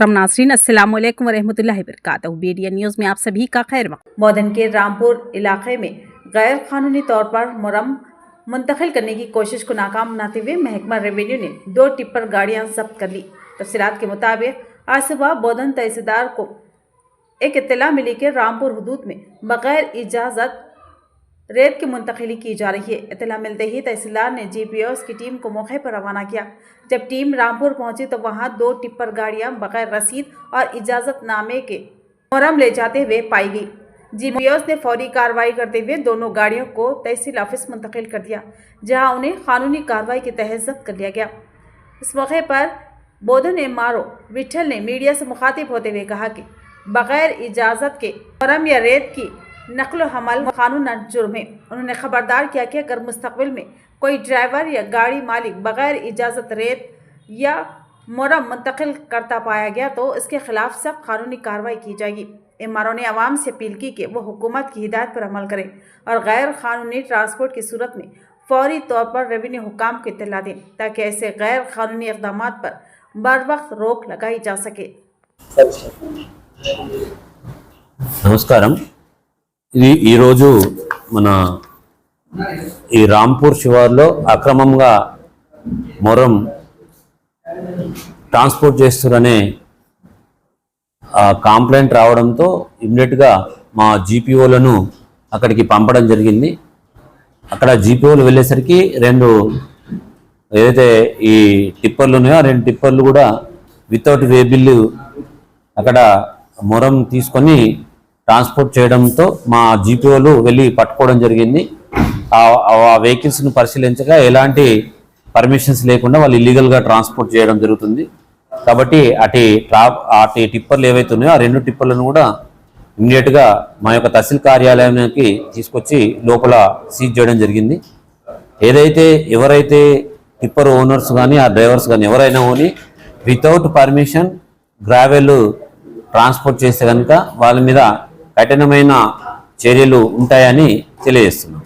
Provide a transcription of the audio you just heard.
محترم ناظرین، السلام علیکم ورحمۃ اللہ وبرکاتہ۔ بی ڈی نیوز میں آپ سبھی کا خیر وقت۔ مودن کے رامپور علاقے میں غیر قانونی طور پر مرم منتقل کرنے کی کوشش کو ناکام بناتے ہوئے محکمہ ریونیو نے دو ٹپر گاڑیاں ضبط کر لی۔ تفصیلات کے مطابق، آج صبح بودن تحصیلدار کو ایک اطلاع ملی کہ رامپور حدود میں بغیر اجازت ریت کی منتقلی کی جا رہی ہے۔ اطلاع ملتے ہی تحصیلدار نے جی پی اوز کی ٹیم کو موقع پر روانہ کیا۔ جب ٹیم رامپور پہنچی تو وہاں دو ٹپر گاڑیاں بغیر رسید اور اجازت نامے کے مرم لے جاتے ہوئے پائی گئی۔ جی پی اوز نے فوری کارروائی کرتے ہوئے دونوں گاڑیوں کو تحصیل آفس منتقل کر دیا، جہاں انہیں قانونی کارروائی کے تحت ضبط کر لیا گیا۔ اس موقع پر بودھن نے مارو، وٹھل نے میڈیا سے مخاطب ہوتے ہوئے کہا کہ بغیر اجازت کے مرم یا ریت کی نقل و حمل قانون جرم ہے انہوں نے خبردار کیا کہ اگر مستقبل میں کوئی ڈرائیور یا گاڑی مالک بغیر اجازت ریت یا مرم منتقل کرتا پایا گیا تو اس کے خلاف سخت قانونی کارروائی کی جائے گی۔ اماروں نے عوام سے اپیل کی کہ وہ حکومت کی ہدایت پر عمل کریں اور غیر قانونی ٹرانسپورٹ کی صورت میں فوری طور پر ریونیو حکام کو اطلاع دیں تاکہ ایسے غیر قانونی اقدامات پر بر وقت روک لگائی جا سکے۔ نمسکارم۔ ఇది ఈరోజు మన ఈ రాంపూర్ శివార్లో అక్రమంగా మొరం ట్రాన్స్పోర్ట్ చేస్తున్నారనే ఆ, కాంప్లైంట్ రావడంతో ఇమ్మీడియట్గా మా జీపీఓలను అక్కడికి పంపడం జరిగింది. అక్కడ జీపీఓలు వెళ్ళేసరికి రెండు ఏదైతే ఈ టిప్పర్లు ఉన్నాయో రెండు టిప్పర్లు కూడా వితౌట్ వే బిల్లు అక్కడ మొరం తీసుకొని ట్రాన్స్పోర్ట్ చేయడంతో మా జీపీఓలు వెళ్ళి పట్టుకోవడం జరిగింది. ఆ వెహికల్స్ను పరిశీలించగా ఎలాంటి పర్మిషన్స్ లేకుండా వాళ్ళు ఇల్లీగల్గా ట్రాన్స్పోర్ట్ చేయడం జరుగుతుంది. కాబట్టి అటు ట్రా అటు టిప్పర్లు ఏవైతే ఉన్నాయో ఆ రెండు టిప్పర్లను కూడా ఇమ్మీడియట్గా మా యొక్క తహసీల్ కార్యాలయానికి తీసుకొచ్చి లోపల సీజ్ చేయడం జరిగింది. ఏదైతే ఎవరైతే టిప్పర్ ఓనర్స్ కానీ ఆ డ్రైవర్స్ కానీ ఎవరైనా ఓని వితౌట్ పర్మిషన్ గ్రావెల్ ట్రాన్స్పోర్ట్ చేస్తే కనుక వాళ్ళ మీద కఠినమైన చర్యలు ఉంటాయని తెలియజేస్తున్నాం.